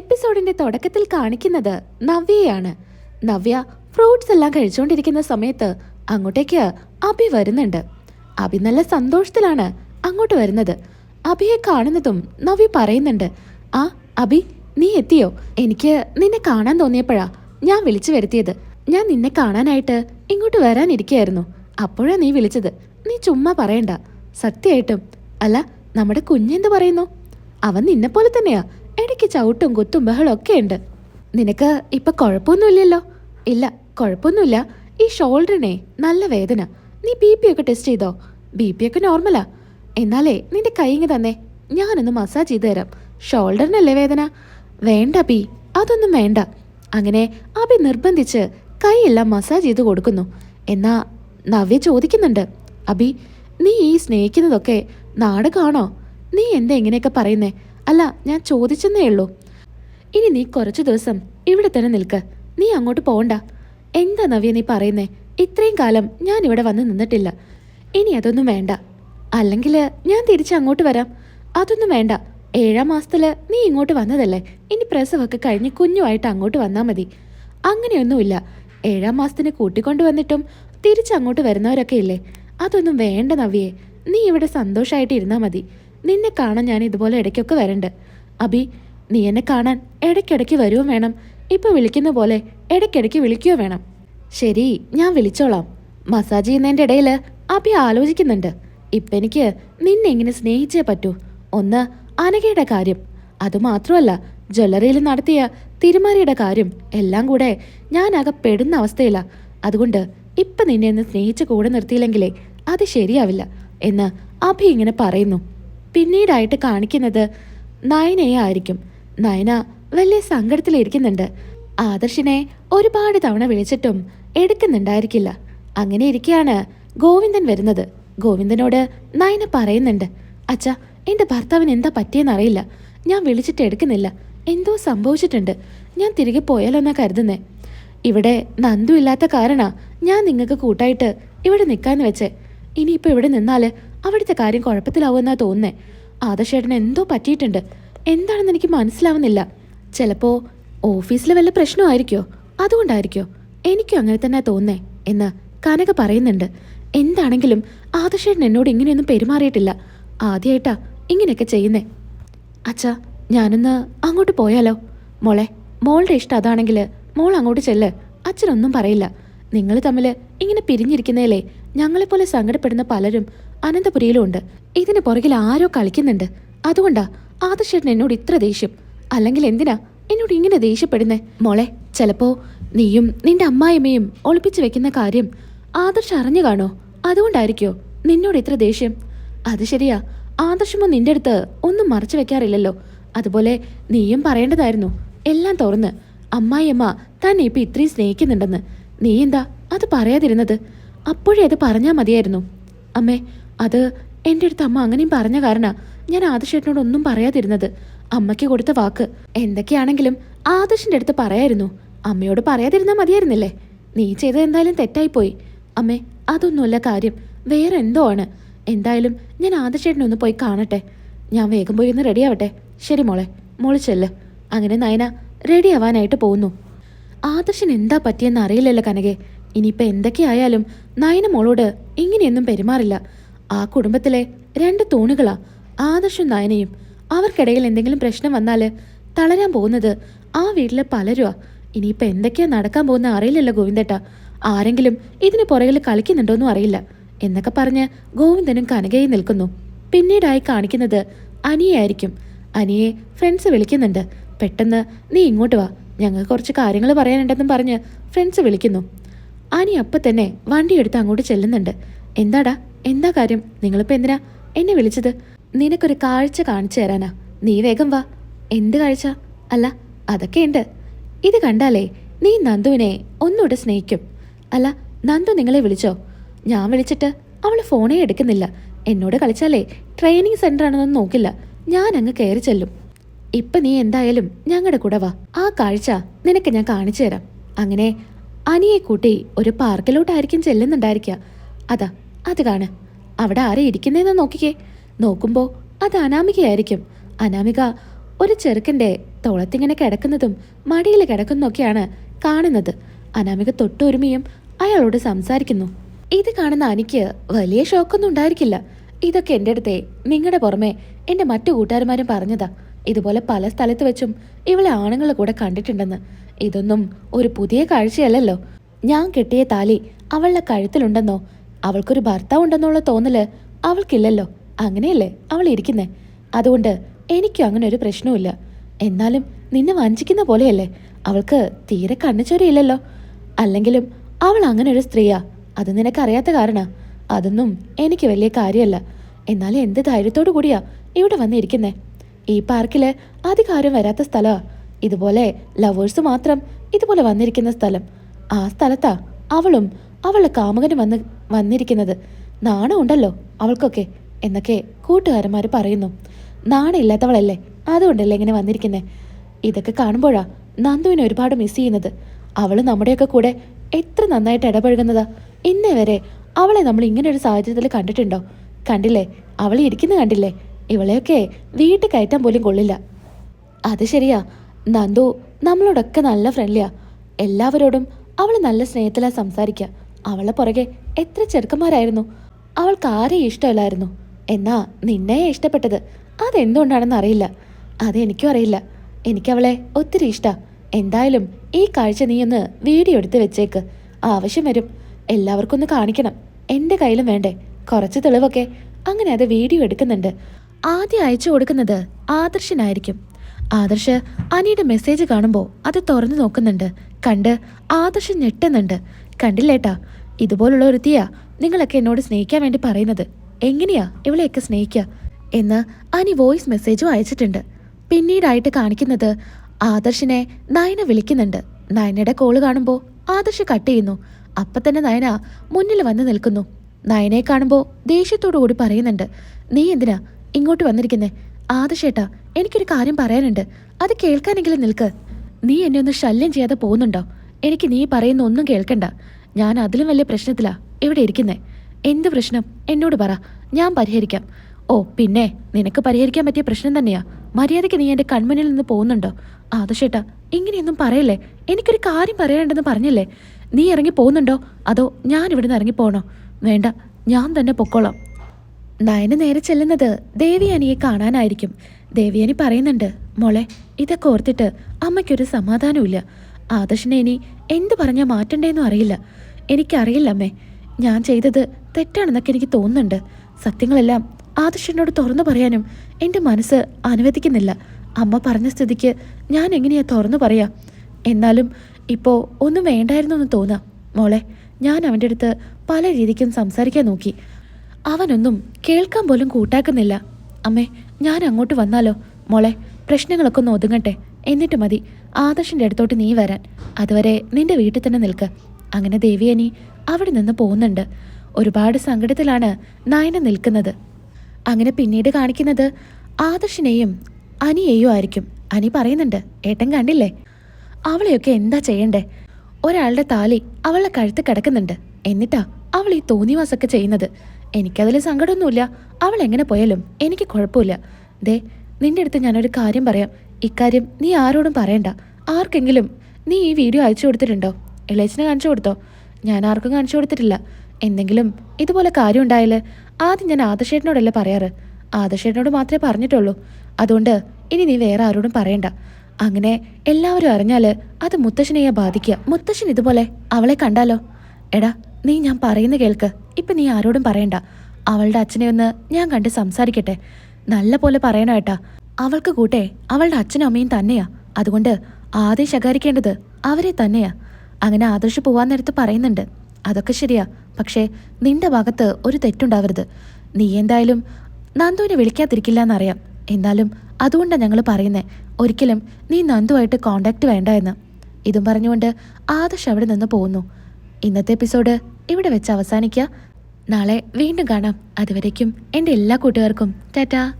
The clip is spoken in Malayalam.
എപ്പിസോഡിന്റെ തുടക്കത്തിൽ കാണിക്കുന്നത് നവ്യയാണ്. നവ്യ ഫ്രൂട്ട്സ് എല്ലാം കഴിച്ചുകൊണ്ടിരിക്കുന്ന സമയത്ത് അങ്ങോട്ടേക്ക് അഭി വരുന്നുണ്ട്. അഭി നല്ല സന്തോഷത്തിലാണ് അങ്ങോട്ട് വരുന്നത്. അഭിയെ കാണുന്നതും നവ്യ പറയുന്നുണ്ട് ആ അഭി നീ എത്തിയോ? എനിക്ക് നിന്നെ കാണാൻ തോന്നിയപ്പോഴാ ഞാൻ വിളിച്ചു വരുത്തിയത്. ഞാൻ നിന്നെ കാണാനായിട്ട് ഇങ്ങോട്ട് വരാനിരിക്കുകയായിരുന്നു അപ്പോഴാ നീ വിളിച്ചത്. നീ ചുമ്മാ പറയണ്ട. സത്യമായിട്ടും. അല്ല നമ്മുടെ കുഞ്ഞെന്ത് പറയുന്നു? അവൻ നിന്നെപ്പോലെ തന്നെയാ. ഇടയ്ക്ക് ചവിട്ടും കുത്തും ബഹളം ഒക്കെ ഉണ്ട്. നിനക്ക് ഇപ്പൊ കുഴപ്പമൊന്നുമില്ലല്ലോ? ഇല്ല കുഴപ്പമൊന്നുമില്ല. ഈ ഷോൾഡറിനെ നല്ല വേദന. നീ ബി പി ഒക്കെ ടെസ്റ്റ് ചെയ്തോ? ബി പി ഒക്കെ നോർമലാ. എന്നാലേ നിന്റെ കൈ ഇങ്ങ് തന്നെ. ഞാനൊന്ന് മസാജ് ചെയ്തു തരാം. ഷോൾഡറിനല്ലേ വേദന? വേണ്ട ബി അതൊന്നും വേണ്ട. അങ്ങനെ അബി നിർബന്ധിച്ച് കൈയെല്ലാം മസാജ് ചെയ്ത് കൊടുക്കുന്നു. എന്നാ നവ്യ ചോദിക്കുന്നുണ്ട്. അബി നീ ഈ സ്നേഹിക്കുന്നതൊക്കെ നാടകമാണോ? നീ എന്താ ഇങ്ങനെയൊക്കെ പറയുന്നേ? അല്ല ഞാൻ ചോദിച്ചെന്നേ ഉള്ളൂ. ഇനി നീ കുറച്ചു ദിവസം ഇവിടെ തന്നെ നിൽക്ക്. നീ അങ്ങോട്ട് പോകണ്ട എന്താ നവ്യ നീ പറയുന്നേ? ഇത്രയും കാലം ഞാൻ ഇവിടെ വന്ന് നിന്നിട്ടില്ല. ഇനി അതൊന്നും വേണ്ട. അല്ലെങ്കിൽ ഞാൻ തിരിച്ച് അങ്ങോട്ട് വരാം. അതൊന്നും വേണ്ട. ഏഴാം മാസത്തിൽ നീ ഇങ്ങോട്ട് വന്നതല്ലേ? ഇനി പ്രസവമൊക്കെ കഴിഞ്ഞ് കുഞ്ഞുമായിട്ട് അങ്ങോട്ട് വന്നാൽ മതി. അങ്ങനെയൊന്നുമില്ല. ഏഴാം മാസത്തിന് കൂട്ടിക്കൊണ്ടു വന്നിട്ടും തിരിച്ചങ്ങോട്ട് വരുന്നവരൊക്കെ ഇല്ലേ? അതൊന്നും വേണ്ട നവ്യേ. നീ ഇവിടെ സന്തോഷമായിട്ട് ഇരുന്നാൽ മതി. നിന്നെ കാണാൻ ഞാൻ ഇതുപോലെ ഇടയ്ക്കൊക്കെ വരണ്ട്. അബി നീ എന്നെ കാണാൻ ഇടയ്ക്കിടയ്ക്ക് വരുവോ വേണം. ഇപ്പൊ വിളിക്കുന്ന പോലെ ഇടയ്ക്കിടയ്ക്ക് വിളിക്കുകയോ വേണം. ശരി ഞാൻ വിളിച്ചോളാം. മസാജ് ചെയ്യുന്നതിന്റെ ഇടയിൽ അബി ആലോചിക്കുന്നുണ്ട്. ഇപ്പൊ എനിക്ക് നിന്നെ ഇങ്ങനെ സ്നേഹിച്ചേ പറ്റൂ. ഒന്ന് അനഘയുടെ കാര്യം. അതുമാത്രമല്ല ജ്വല്ലറിയിൽ നടത്തിയ തിരുമാരിയുടെ കാര്യം എല്ലാം കൂടെ ഞാൻ ആകെ പെടുന്ന അവസ്ഥയില്ല അതുകൊണ്ട് ഇപ്പൊ നിന്നെ ഒന്ന് സ്നേഹിച്ച് കൂടെ നിർത്തിയില്ലെങ്കിലേ അത് ശരിയാവില്ല എന്ന് അഭി ഇങ്ങനെ പറയുന്നു. പിന്നീടായിട്ട് കാണിക്കുന്നത് നയനയെ ആയിരിക്കും. നയന വലിയ സങ്കടത്തിലിരിക്കുന്നുണ്ട്. ആദർശിനെ ഒരുപാട് തവണ വിളിച്ചിട്ടും എടുക്കുന്നുണ്ടായിരിക്കില്ല. അങ്ങനെ ഇരിക്കെയാണ് ഗോവിന്ദൻ വരുന്നത്. ഗോവിന്ദനോട് നയന പറയുന്നുണ്ട് അച്ഛാ എന്റെ ഭർത്താവിന് എന്താ പറ്റിയെന്നറിയില്ല ഞാൻ വിളിച്ചിട്ട് എടുക്കുന്നില്ല. എന്തോ സംഭവിച്ചിട്ടുണ്ട്. ഞാൻ തിരികെ പോയാലോന്നാ കരുതുന്നേ. ഇവിടെ നന്ദു ഇല്ലാത്ത കാരണ ഞാൻ നിങ്ങൾക്ക് കൂട്ടായിട്ട് ഇവിടെ നിൽക്കാന്ന് വെച്ചേ. ഇനിയിപ്പോ ഇവിടെ നിന്നാൽ അവിടുത്തെ കാര്യം കുഴപ്പത്തിലാവുമെന്നാ തോന്നുന്നേ. ആദർശേട്ടന് എന്തോ പറ്റിയിട്ടുണ്ട്. എന്താണെന്ന് എനിക്ക് മനസ്സിലാവുന്നില്ല. ചിലപ്പോ ഓഫീസിൽ വല്ല പ്രശ്നമായിരിക്കോ? അതുകൊണ്ടായിരിക്കോ? എനിക്കും അങ്ങനെ തന്നെ തോന്നേ എന്ന് കനക പറയുന്നുണ്ട്. എന്താണെങ്കിലും ആദർശേട്ടൻ എന്നോട് ഇങ്ങനെയൊന്നും പെരുമാറിയിട്ടില്ല. ആദ്യമായിട്ടാ ഇങ്ങനെയൊക്കെ ചെയ്യുന്നേ. അച്ഛാ ഞാനൊന്ന് അങ്ങോട്ട് പോയാലോ? മോളെ മോളുടെ ഇഷ്ടം അതാണെങ്കിൽ മോൾ അങ്ങോട്ട് ചെല്ല്. അച്ഛനൊന്നും പറയില്ല. നിങ്ങൾ തമ്മിൽ ഇങ്ങനെ പിരിഞ്ഞിരിക്കുന്നതിലേ ഞങ്ങളെപ്പോലെ സങ്കടപ്പെടുന്ന പലരും അനന്തപുരിയിലുണ്ട്. ഇതിന് പുറകിൽ ആരോ കളിക്കുന്നുണ്ട്. അതുകൊണ്ടാ ആദർശേട്ടൻ എന്നോട് ഇത്ര ദേഷ്യം. അല്ലെങ്കിൽ എന്തിനാ എന്നോട് ഇങ്ങനെ ദേഷ്യപ്പെടുന്നേ? മോളെ ചിലപ്പോ നീയും നിന്റെ അമ്മായിമ്മയും ഒളിപ്പിച്ചു വെക്കുന്ന കാര്യം ആദർശ് അറിഞ്ഞു കാണോ? അതുകൊണ്ടായിരിക്കോ നിന്നോട് ഇത്ര ദേഷ്യം? അത് ശരിയാ. ആദർശമോ നിന്റെ അടുത്ത് ഒന്നും മറച്ചു വെക്കാറില്ലല്ലോ. അതുപോലെ നീയും പറയേണ്ടതായിരുന്നു. എല്ലാം തുറന്ന്. അമ്മായിയമ്മ തന്നെ ഇപ്പൊ ഇത്രയും സ്നേഹിക്കുന്നുണ്ടെന്ന്. നീ എന്താ അത് പറയാതിരുന്നത്? അപ്പോഴേ അത് പറഞ്ഞാൽ മതിയായിരുന്നു. അമ്മേ അത് എന്റെ അടുത്ത് അമ്മ അങ്ങനെയും പറഞ്ഞ കാരണ ഞാൻ ആദർശേട്ടനോട് ഒന്നും പറയാതിരുന്നത്. അമ്മയ്ക്ക് കൊടുത്ത വാക്ക്. എന്തൊക്കെയാണെങ്കിലും ആദർശന്റെ അടുത്ത് പറയായിരുന്നു. അമ്മയോട് പറയാതിരുന്നാൽ മതിയായിരുന്നില്ലേ? നീ ചെയ്തത് എന്തായാലും തെറ്റായിപ്പോയി. അമ്മേ അതൊന്നുമല്ല കാര്യം. വേറെ എന്തോ ആണ്. എന്തായാലും ഞാൻ ആദർശേട്ടനെ ഒന്ന് പോയി കാണട്ടെ. ഞാൻ വേഗം പോയി ഒന്ന് റെഡിയാവട്ടെ. ശരി മോളെ മോൾ അങ്ങനെ നയന റെഡിയാവാനായിട്ട് പോകുന്നു. ആദർശൻ എന്താ പറ്റിയെന്ന് അറിയില്ലല്ലോ കനകെ. ഇനിയിപ്പോ എന്തൊക്കെയായാലും നയന മോളോട് ഇങ്ങനെയൊന്നും പെരുമാറില്ല. ആ കുടുംബത്തിലെ രണ്ട് തൂണുകളാ ആദർശും നയനയും. അവർക്കിടയിൽ എന്തെങ്കിലും പ്രശ്നം വന്നാൽ തളരാൻ പോകുന്നത് ആ വീട്ടിലെ പലരുവാ. ഇനിയിപ്പോൾ എന്തൊക്കെയാ നടക്കാൻ പോകുന്ന അറിയില്ലല്ലോ ഗോവിന്ദേട്ട. ആരെങ്കിലും ഇതിന് പുറകിൽ കളിക്കുന്നുണ്ടോന്നും അറിയില്ല. എന്നൊക്കെ പറഞ്ഞ് ഗോവിന്ദനും കനകയും നിൽക്കുന്നു. പിന്നീടായി കാണിക്കുന്നത് അനിയായിരിക്കും. അനിയെ ഫ്രണ്ട്സ് വിളിക്കുന്നുണ്ട്. പെട്ടെന്ന് നീ ഇങ്ങോട്ട് വാ. ഞങ്ങൾക്ക് കുറച്ച് കാര്യങ്ങൾ പറയാനുണ്ടെന്നും പറഞ്ഞ് ഫ്രണ്ട്സ് വിളിക്കുന്നു. അനി അപ്പം തന്നെ വണ്ടിയെടുത്ത് അങ്ങോട്ട് ചെല്ലുന്നുണ്ട്. എന്താടാ? എന്താ കാര്യം? നിങ്ങളിപ്പോൾ എന്തിനാ? എന്നെ വിളിച്ചത്? നിനക്കൊരു കാഴ്ച കാണിച്ചു തരാനാ. നീ വേഗം വാ. എന്ത് കാഴ്ച? അല്ല അതൊക്കെയുണ്ട് ഇത് കണ്ടാലേ നീ നന്ദുവിനെ ഒന്നുകൂടെ സ്നേഹിക്കും. അല്ല നന്ദു നിങ്ങളെ വിളിച്ചോ? ഞാൻ വിളിച്ചിട്ട് അവൾ ഫോണേ എടുക്കുന്നില്ല. എന്നോട് കളിച്ചാലേ ട്രെയിനിങ് സെന്റർ ആണെന്നൊന്നും നോക്കില്ല. ഞാൻ അങ്ങ് കയറി ചെല്ലും. ഇപ്പൊ നീ എന്തായാലും ഞങ്ങളുടെ കൂടെ വാ. ആ കാഴ്ച നിനക്ക് ഞാൻ കാണിച്ചു തരാം. അങ്ങനെ അനിയെ കൂട്ടി ഒരു പാർക്കിലോട്ടായിരിക്കും ചെല്ലുന്നുണ്ടായിരിക്കുക അതാ അത് കാണ്. അവിടെ ആരെ ഇരിക്കുന്നതെന്ന് നോക്കിക്കേ. നോക്കുമ്പോ അത് അനാമികയായിരിക്കും. അനാമിക ഒരു ചെറുക്കന്റെ തോളത്തിങ്ങനെ കിടക്കുന്നതും മടിയിൽ കിടക്കുന്നതൊക്കെയാണ് കാണുന്നത്. അനാമിക തൊട്ടൊരുമയും അയാളോട് സംസാരിക്കുന്നു. ഇത് കാണുന്ന അനിക്ക് വലിയ ഷോക്കൊന്നും ഉണ്ടായിരിക്കില്ല. ഇതൊക്കെ എന്റെ അടുത്തെ നിങ്ങളുടെ പുറമെ എന്റെ മറ്റു കൂട്ടുകാരന്മാരും പറഞ്ഞതാ. ഇതുപോലെ പല സ്ഥലത്ത് വെച്ചും ഇവളെ ആണുങ്ങൾ കൂടെ കണ്ടിട്ടുണ്ടെന്ന്. ഇതൊന്നും ഒരു പുതിയ കാഴ്ചയല്ലല്ലോ. ഞാൻ കെട്ടിയ താലി അവളുടെ കഴുത്തിലുണ്ടെന്നോ? അവൾക്കൊരു ഭർത്താവ് ഉണ്ടെന്നുള്ള തോന്നൽ അവൾക്കില്ലല്ലോ. അങ്ങനെയല്ലേ അവൾ ഇരിക്കുന്നേ? അതുകൊണ്ട് എനിക്കും അങ്ങനെ ഒരു പ്രശ്നവുമില്ല. എന്നാലും നിന്നെ വഞ്ചിക്കുന്ന പോലെയല്ലേ? അവൾക്ക് തീരെ കണ്ണുചൊരിയില്ലല്ലോ. അല്ലെങ്കിലും അവൾ അങ്ങനെ ഒരു സ്ത്രീയാ. അത് നിനക്കറിയാത്ത കാരണ. അതൊന്നും എനിക്ക് വലിയ കാര്യമല്ല. എന്നാലും എന്ത് ധൈര്യത്തോടു കൂടിയാ ഇവിടെ വന്നിരിക്കുന്നേ? ഈ പാർക്കിൽ അധികാരം വരാത്ത സ്ഥലമാ. ഇതുപോലെ ലവേഴ്സ് മാത്രം ഇതുപോലെ വന്നിരിക്കുന്ന സ്ഥലം. ആ സ്ഥലത്താ അവളും അവളുടെ കാമുകനും വന്ന് വന്നിരിക്കുന്നത്. നാണമുണ്ടല്ലോ അവൾക്കൊക്കെ എന്നൊക്കെ കൂട്ടുകാരന്മാർ പറയുന്നു. നാണമില്ലാത്തവളല്ലേ അതുകൊണ്ടല്ലേ ഇങ്ങനെ വന്നിരിക്കുന്നേ? ഇതൊക്കെ കാണുമ്പോഴാ നന്ദുവിനെ ഒരുപാട് മിസ് ചെയ്യുന്നത്. അവൾ നമ്മുടെയൊക്കെ കൂടെ എത്ര നന്നായിട്ട് ഇടപഴകുന്നതാ. ഇന്നേ വരെ അവളെ നമ്മൾ ഇങ്ങനെ ഒരു സാഹചര്യത്തിൽ കണ്ടിട്ടുണ്ടോ? കണ്ടില്ലേ? അവളെ ഇരിക്കുന്ന കണ്ടില്ലേ? ഇവളെയൊക്കെ വീട്ടിൽ കയറ്റാൻ പോലും കൊള്ളില്ല. അത് ശരിയാ. നന്ദു നമ്മളോടൊക്കെ നല്ല ഫ്രണ്ട്ലിയാ എല്ലാവരോടും അവൾ നല്ല സ്നേഹത്തിലാ സംസാരിക്കുക അവളെ പുറകെ എത്ര ചെറുക്കന്മാരായിരുന്നു. അവൾക്ക് ആരെയും ഇഷ്ടമല്ലായിരുന്നു. എന്നാ നിന്നെയാ ഇഷ്ടപ്പെട്ടത്. അതെന്തുകൊണ്ടാണെന്ന് അറിയില്ല. അതെനിക്കും അറിയില്ല. എനിക്കവളെ ഒത്തിരി ഇഷ്ടാ. എന്തായാലും ഈ കാഴ്ച നീ ഒന്ന് വീഡിയോ എടുത്ത് വെച്ചേക്ക്. ആവശ്യം വരും. എല്ലാവർക്കും ഒന്ന് കാണിക്കണം. എന്റെ കയ്യിലും വേണ്ടേ. കുറച്ച് തെളിവൊക്കെ. അങ്ങനെ അത് വീഡിയോ എടുക്കുന്നുണ്ട്. ആദ്യം അയച്ചു കൊടുക്കുന്നത് ആദർശനായിരിക്കും. ആദർശ് അനിയുടെ മെസ്സേജ് കാണുമ്പോൾ അത് തുറന്നു നോക്കുന്നുണ്ട്. കണ്ട് ആദർശ് ഞെട്ടുന്നുണ്ട്. കണ്ടില്ലേട്ടാ ഇതുപോലുള്ള ഒരുത്തിയാ നിങ്ങളൊക്കെ എന്നോട് സ്നേഹിക്കാൻ വേണ്ടി പറയുന്നത്. എങ്ങനെയാ ഇവളെയൊക്കെ സ്നേഹിക്കുക എന്ന് അനി വോയിസ് മെസ്സേജും അയച്ചിട്ടുണ്ട്. പിന്നീടായിട്ട് കാണിക്കുന്നത് ആദർശിനെ നയന വിളിക്കുന്നുണ്ട്. നയനയുടെ കോൾ കാണുമ്പോൾ ആദർശ് കട്ട് ചെയ്യുന്നു. അപ്പൊ തന്നെ നയന മുന്നിൽ വന്ന് നിൽക്കുന്നു. നയനയെ കാണുമ്പോൾ ദേഷ്യത്തോടു കൂടി പറയുന്നുണ്ട്. നീ എന്തിനാ ഇങ്ങോട്ട് വന്നിരിക്കുന്നേ? ആദർശേട്ടാ എനിക്കൊരു കാര്യം പറയാനുണ്ട്. അത് കേൾക്കാനെങ്കിലും നിൽക്ക്. നീ എന്നെ ഒന്ന് ശല്യം ചെയ്യാതെ പോകുന്നുണ്ടോ? എനിക്ക് നീ പറയുന്ന ഒന്നും കേൾക്കണ്ട. ഞാൻ അതിലും വലിയ പ്രശ്നത്തിലാ ഇവിടെ ഇരിക്കുന്നേ. എന്ത് പ്രശ്നം? എന്നോട് പറ. ഞാൻ പരിഹരിക്കാം. ഓ പിന്നെ നിനക്ക് പരിഹരിക്കാൻ പറ്റിയ പ്രശ്നം തന്നെയാ. മര്യാദയ്ക്ക് നീ എന്റെ കൺമുന്നിൽ നിന്ന് പോകുന്നുണ്ടോ? ആദർശേട്ടാ ഇങ്ങനെയൊന്നും പറയല്ലേ? എനിക്കൊരു കാര്യം പറയാനുണ്ടെന്ന് പറഞ്ഞില്ലേ? നീ ഇറങ്ങി പോകുന്നുണ്ടോ? അതോ ഞാൻ ഇവിടുന്ന് ഇറങ്ങി പോകണോ വേണ്ട ഞാൻ തന്നെ പൊക്കോളാം. നയന നേരെ ചെല്ലുന്നത് ദേവിയാനിയെ കാണാനായിരിക്കും. ദേവിയാനി പറയുന്നുണ്ട് മോളെ ഇതൊക്കെ ഓർത്തിട്ട് അമ്മയ്ക്കൊരു സമാധാനമില്ല ആദർശിനെ ഇനി എന്ത് പറഞ്ഞാൽ മാറ്റണ്ടേന്നും അറിയില്ല. എനിക്കറിയില്ല അമ്മേ ഞാൻ ചെയ്തത് തെറ്റാണെന്നൊക്കെ എനിക്ക് തോന്നുന്നുണ്ട്. സത്യങ്ങളെല്ലാം ആദർശനോട് തുറന്നു പറയാനും എന്റെ മനസ്സ് അനുവദിക്കുന്നില്ല. അമ്മ പറഞ്ഞ സ്ഥിതിക്ക് ഞാൻ എങ്ങനെയാ തുറന്നു പറയാ? എന്നാലും ഇപ്പോൾ ഒന്നും വേണ്ടായിരുന്നു എന്ന് തോന്നാം. മോളെ ഞാൻ അവന്റെ അടുത്ത് പല രീതിക്കും സംസാരിക്കാൻ നോക്കി. അവനൊന്നും കേൾക്കാൻ പോലും കൂട്ടാക്കുന്നില്ല. അമ്മേ ഞാൻ അങ്ങോട്ട് വന്നാലോ? മോളെ പ്രശ്നങ്ങളൊക്കെ ഒന്ന് ഒതുങ്ങട്ടെ. എന്നിട്ട് മതി ആദർശിന്റെ അടുത്തോട്ട് നീ വരാൻ. അതുവരെ നിന്റെ വീട്ടിൽ തന്നെ നിൽക്ക്. അങ്ങനെ ദേവിയനി അവിടെ നിന്ന് പോകുന്നുണ്ട്. ഒരുപാട് സങ്കടത്തിലാണ് നയന നിൽക്കുന്നത്. അങ്ങനെ പിന്നീട് കാണിക്കുന്നത് ആദർശിനെയും അനിയെയും ആയിരിക്കും. അനി പറയുന്നുണ്ട് ഏട്ടൻ കണ്ടില്ലേ? അവളെയൊക്കെ എന്താ ചെയ്യണ്ടേ? ഒരാളുടെ താലി അവളുടെ കഴുത്ത് കിടക്കുന്നുണ്ട്. എന്നിട്ടാ അവൾ ഈ തോന്നിവാസൊക്കെ ചെയ്യുന്നത്. എനിക്കതിൽ സങ്കടമൊന്നുമില്ല. അവൾ എങ്ങനെ പോയാലും എനിക്ക് കുഴപ്പമില്ല. ദേ നിന്റെ അടുത്ത് ഞാനൊരു കാര്യം പറയാം. ഇക്കാര്യം നീ ആരോടും പറയണ്ട. ആർക്കെങ്കിലും നീ ഈ വീഡിയോ അയച്ചു കൊടുത്തിട്ടുണ്ടോ? ഇളേച്ചിനെ കാണിച്ചു കൊടുത്തോ? ഞാൻ ആർക്കും കാണിച്ചു കൊടുത്തിട്ടില്ല. എന്തെങ്കിലും ഇതുപോലെ കാര്യം ഉണ്ടായാൽ ആദ്യം ഞാൻ ആദർശേട്ടനോടല്ലേ പറയാറ്? ആദർശേട്ടനോട് മാത്രമേ പറഞ്ഞിട്ടുള്ളൂ. അതുകൊണ്ട് ഇനി നീ വേറെ ആരോടും പറയണ്ട. അങ്ങനെ എല്ലാവരും അറിഞ്ഞാൽ അത് മുത്തശ്ശനെയാ ബാധിക്കുക. മുത്തശ്ശൻ ഇതുപോലെ അവളെ കണ്ടാലോ? എടാ നീ ഞാൻ പറയുന്ന കേൾക്ക്. ഇപ്പൊ നീ ആരോടും പറയണ്ട. അവളുടെ അച്ഛനെ ഒന്ന് ഞാൻ കണ്ട് സംസാരിക്കട്ടെ. നല്ല പോലെ പറയണേട്ടാ അവൾക്ക് കൂട്ടെ അവളുടെ അച്ഛനും അമ്മയും തന്നെയാ. അതുകൊണ്ട് ആദ്യം ശകാരിക്കേണ്ടത് അവരെ തന്നെയാ. അങ്ങനെ ആദർശ് പോവാൻ നേരത്ത് പറയുന്നുണ്ട്. അതൊക്കെ ശരിയാ. പക്ഷേ നിന്റെ ഭാഗത്ത് ഒരു തെറ്റുണ്ടാവരുത്. നീ എന്തായാലും നന്ദുവിനെ വിളിക്കാതിരിക്കില്ല എന്നറിയാം എന്നാലും അതുകൊണ്ടാണ് ഞങ്ങൾ പറയുന്നേ. ഒരിക്കലും നീ നന്ദുവായിട്ട് കോണ്ടാക്ട് വേണ്ട എന്ന്. ഇതും പറഞ്ഞുകൊണ്ട് ആദർശ് അവിടെ നിന്ന് പോകുന്നു ഇന്നത്തെ എപ്പിസോഡ് ഇവിടെ വെച്ച് അവസാനിക്കുക നാളെ വീണ്ടും കാണാം. അതുവരേക്കും എന്റെ എല്ലാ കൂട്ടുകാർക്കും. ടാറ്റാ.